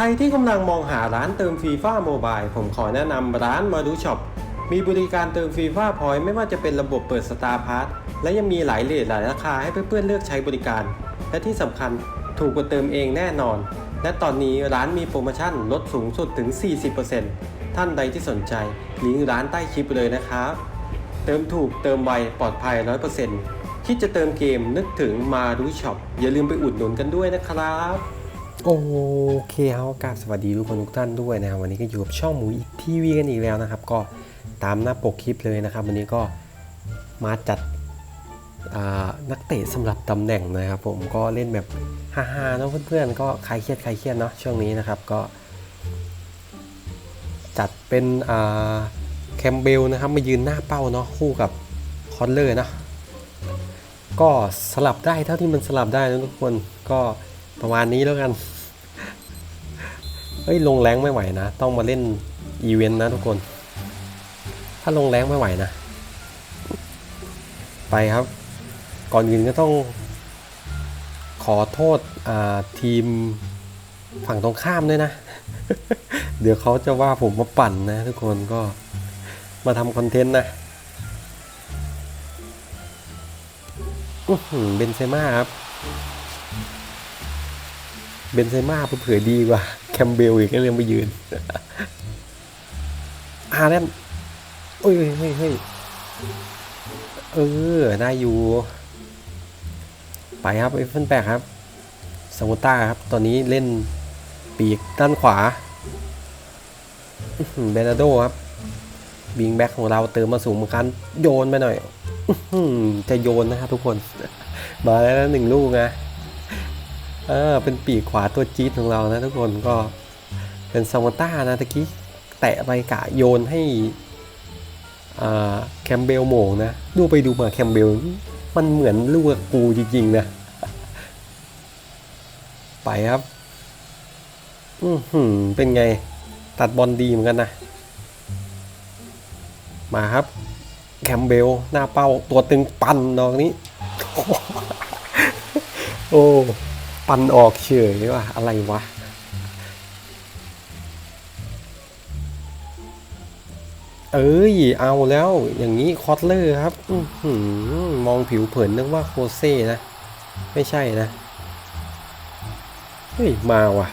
รที่กำลังมองหาร้านเติมฟีฟ่าโมบายผมขอแนะนำร้านมาดูช็อปมีบริการเติมฟีฟ่าพอยต์ไม่ว่าจะเป็นระบบเปิดสตาร์พาร์ทและยังมีหลายเลทหลายราคาให้เพื่อนๆเลือกใช้บริการ และที่สำคัญถูกกว่าเติมเองแน่นอน และตอนนี้ร้านมีโปรโมชั่นลดสูงสุดถึง 40%ท่านใดที่สนใจลิงก์ร้านใต้คลิปเลยนะครับเติมถูกเติมไวปลอดภัย 100%คิดจะเติมเกมนึกถึงมาดูช็อปอย่าลืมไปอุดหนุนกันด้วยนะครับ โอเคครับกราบสวัสดีทุกคนทุกท่านด้วยนะครับวันนี้ก็อยู่กับช่องหมูอีทีวีกันอีกแล้วนะครับ ก็ตามหน้าปกคลิปเลยนะครับ วันนี้ก็มาจัดนักเตะสำหรับตำแหน่งนะครับผมก็เล่นแบบฮาๆเนาะเพื่อนๆก็คลายเครียดคลายเครียดเนาะช่วงนี้นะครับก็ จัดเป็นแคมเบลนะครับมายืนหน้าเป้าเนาะคู่กับคอนเลอร์นะก็สลับได้เท่าที่มันสลับได้นะทุกคนก็ ประมาณนี้แล้วกัน เฮ้ย ลงแรงไม่ไหวนะ ต้องมาเล่นอีเวนต์นะทุกคน ถ้าลงแรงไม่ไหวนะ ไปครับ ก่อนอื่นก็ต้อง ขอโทษทีมฝั่งตรงข้ามด้วยนะ เดี๋ยวเขาจะว่าผมมาปั่นนะ ทุกคนก็มาทำคอนเทนต์นะเบนเซม่าครับ เบนเซม่าเผื่อดีกว่า แคมเบลอีกก็เรื่องไปยืนอาแลนเอ้ยเฮ้ยเฮ้ยเออได้อยู่ ไปครับไอ้เฟนแปกครับสมุต้าครับ ตอนนี้เล่นปีกด้านขวาเบนาโดครับบิงแบ็กของเราเติมมาสูงเหมือนกันโยนไปหน่อยจะโยนนะครับทุกคน มาแล้วหนึ่งลูกนะ เออเป็นปีกขวาตัวจี๊ดของเรานะทุกคนก็เป็นซามต้านะตะกี้แตะไปกะโยนให้อ่าแคมเบลโมงนะดูไปดูมาแคมเบลมันเหมือนลูกกูจริงๆนะ ไปครับ อือหือเป็นไงตัดบอลดีเหมือนกันนะ มาครับ แคมเบลหน้าเป้าตัวตึงปันดอกนี้ โอ้ ปันออกเฉยว่ะอะไรวะ เอ้ย เอาแล้วอย่างนี้คอตเลอร์ครับอมองผิวเผินนึกว่าโคเซ่นะ ไม่ใช่นะ เฮ้ย มาว่ะ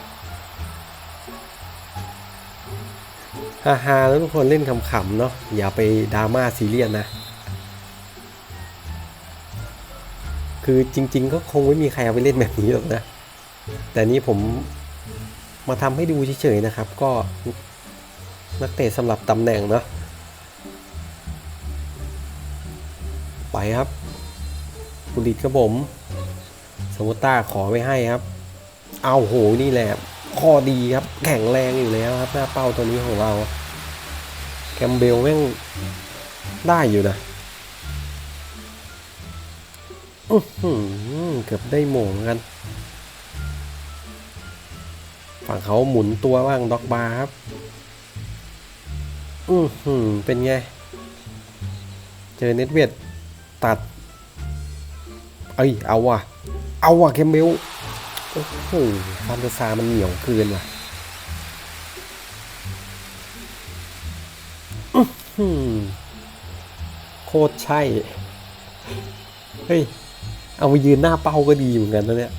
ฮ่าฮาแล้วทุกคนเล่นขำๆเนาะอย่าไปดราม่าซีเรียสนะ คือจริง ๆ ก็คงไม่มีใครเอาไปเล่นแบบนี้หรอกนะ แต่นี้ผมมาทำให้ดูเฉยๆนะครับ ก็นักเตะสำหรับตำแหน่งเนาะไปครับกุลิตครับผม สมุต้าขอไว้ให้ครับ เอาโหนี่แหละข้อดีครับ แข็งแรงอยู่แล้วครับ หน้าเป้าตัวนี้ของเรา แคมเบลแม่งได้อยู่นะ เกือบได้โม่งกัน ฝั่งเขาหมุนตัวบ้างด็อกบาร์ครับ อือหือเป็นไง เจอเน็ตเวดตัด เอ้ย เอาว่ะ เอาว่ะเคมเบลโอ้โหฟันเดซามันเหนียวเกินว่ะอือหือโคตรใช่ เฮ้ย เอามายืนหน้าเป้าก็ดีเหมือนกันนะเนี่ย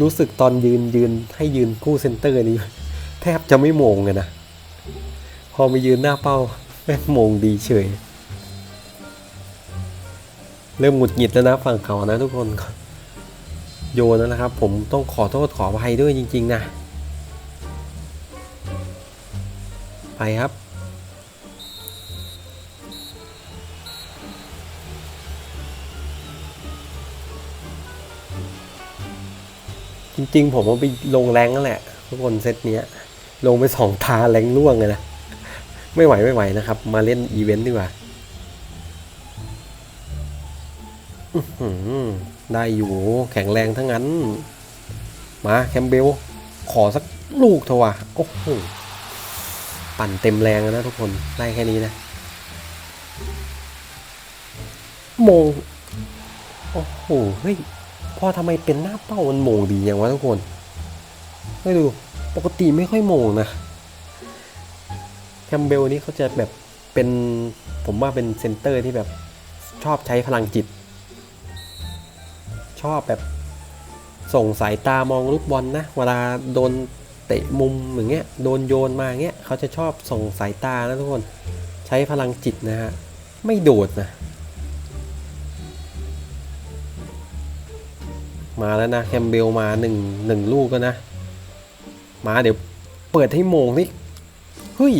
รู้สึกตอนยืนยืนให้ยืนคู่เซนเตอร์นี้แทบจะไม่โมงเลยนะ พอมายืนหน้าเป้าแม่โมงดีเฉย เริ่มหงุดหงิดแล้วนะฝั่งเขานะทุกคน โยนนะครับ ผมต้องขอโทษขออภัยด้วยจริง ๆ นะ ไปครับ จริงๆผมเอาไปลงแรงนั่นแหละ ทุกคนเซตเนี้ย ลงไปสองทาแรงล่วงเลยนะ ไม่ไหวไม่ไหวนะครับ มาเล่นอีเวนต์ดีกว่าได้อยู่แข็งแรงทั้งนั้น มาแคมเบล ขอสักลูกเถอะวะโอ้โหปั่นเต็มแรงนะทุกคน ได้แค่นี้นะโมงโอ้โหเฮ้ย อทำไมเป็นหน้าเป้ามันโมงดีอย่างวะทุกคนไม่ดูปกติไม่ค่อยโมงนะแคมเบลนี่เขาจะแบบเป็นผมว่าเป็นเซนเตอร์ที่แบบชอบใช้พลังจิต ชอบแบบส่งสายตามองลูกบอลนะเวลาโดนเตะมุมอย่างเงี้ยโดนโยนมาอย่างเงี้ยเขาจะชอบส่งสายตานะทุกคน ใช้พลังจิตนะฮะไม่โดดนะ มาแล้วนะแคมเบลมาหนึ่งหนึ่งลูกก็นะ มาเดี๋ยวเปิดให้โมงนี่เฮ้ย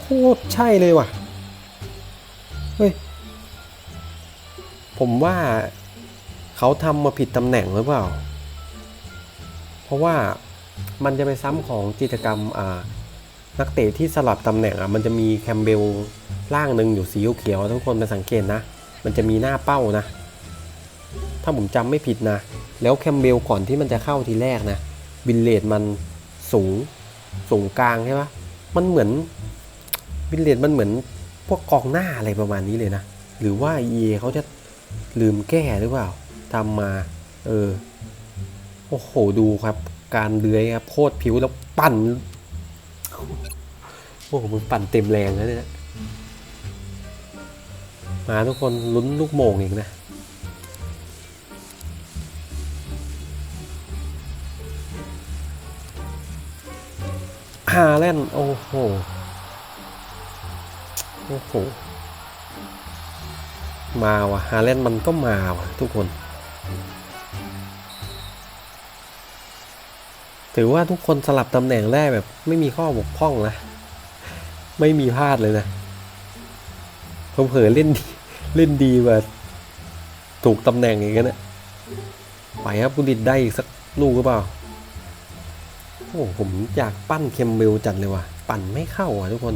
โคตรใช่เลยว่ะ เฮ้ย ผมว่าเขาทำมาผิดตำแหน่งหรือเปล่า เพราะว่ามันจะไปซ้ำของกิจกรรมอ่านักเตะที่สลับตำแหน่งอะมันจะมีแคมเบลล่างหนึ่งอยู่สีเขียวทุกคนไปสังเกตนะ มันจะมีหน้าเป้านะ ถ้าผมจำไม่ผิดนะ แล้วแคมเบลก่อนที่มันจะเข้าทีแรกนะบินเลดมันสูงสูงกลางใช่ปะมันเหมือนบินเลดมันเหมือนพวกกองหน้าอะไรประมาณนี้เลยนะ หรือว่า EA เขาจะลืมแก้หรือเปล่าทำมา เออ โอ้โห ดูครับ การเลื้อยครับ โคตรผิวแล้วปั่น โอ้โหมึงปั่นเต็มแรงแล้วเนี่ย มาทุกคนลุ้นลูกโมงอีกนะาแลนโอ้โห โอ้โห มาว่ะฮาแลนมันก็มาว่ะทุกคน ถือว่าทุกคนสลับตำแหน่งได้แบบ ไม่มีข้อบกพร่องนะ ไม่มีพลาดเลยนะ ผมเผลอเล่นดีเล่นดีกว่าถูกตำแหน่งอย่างนั้นนะไปครับกุดิดได้อีกสักลูกหรือเปล่า โอ้ผมอยากปั้นเคมเบลจัดเลยว่ะ ปั่นไม่เข้าอะทุกคน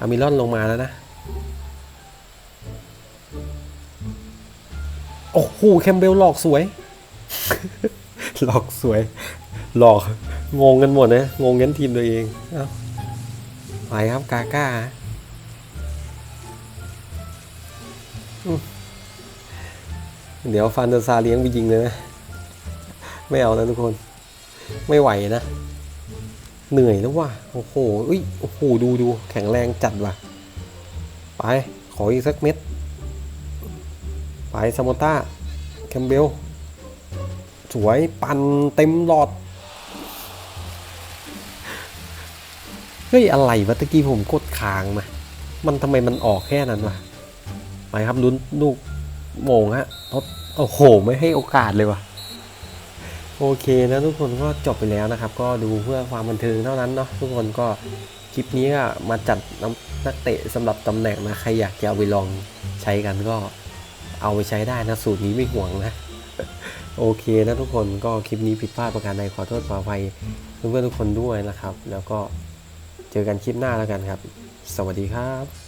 อามิลอนลงมาแล้วนะ โอ้โหเคมเบลหลอกสวย หลอกสวย หลอก งงกันหมดนะ งงกันทีมตัวเองเอาไปครับกาก้าเดี๋ยวฟันเดอร์ซาเลี้ยงไปยิงเลยนะ ไม่เอานะทุกคน ไม่ไหวนะ เหนื่อยแล้วว่ะ โอ้โหอุ้ย โอ้โห ดูดู แข็งแรงจัดว่ะ ไป ขออีกสักเม็ด ไปซามโมต้า แคมเบล สวย ปันเต็มหลอด เฮ้ย อะไรวะตะกี้ผมกดค้างมา มันทำไมมันออกแค่นั้นวะ ไปครับลุ้นลูกโมงฮะทดโอ้โห ไม่ให้โอกาสเลยว่ะ โอเคนะทุกคนก็จบไปแล้วนะครับ ก็ดูเพื่อความบันเทิงเท่านั้นเนาะทุกคนก็คลิปนี้ก็มาจัดน้ำนักเตะสำหรับตำแหน่งนะใครอยากจะเอาไปลองใช้กันก็เอาไปใช้ได้นะสูตรนี้ไม่ห่วงนะโอเคนะทุกคนก็คลิปนี้ผิดพลาดประการใดขอโทษขออภัยเพื่อนๆทุกคนด้วยนะครับ แล้วก็เจอกันคลิปหน้าแล้วกันครับ สวัสดีครับ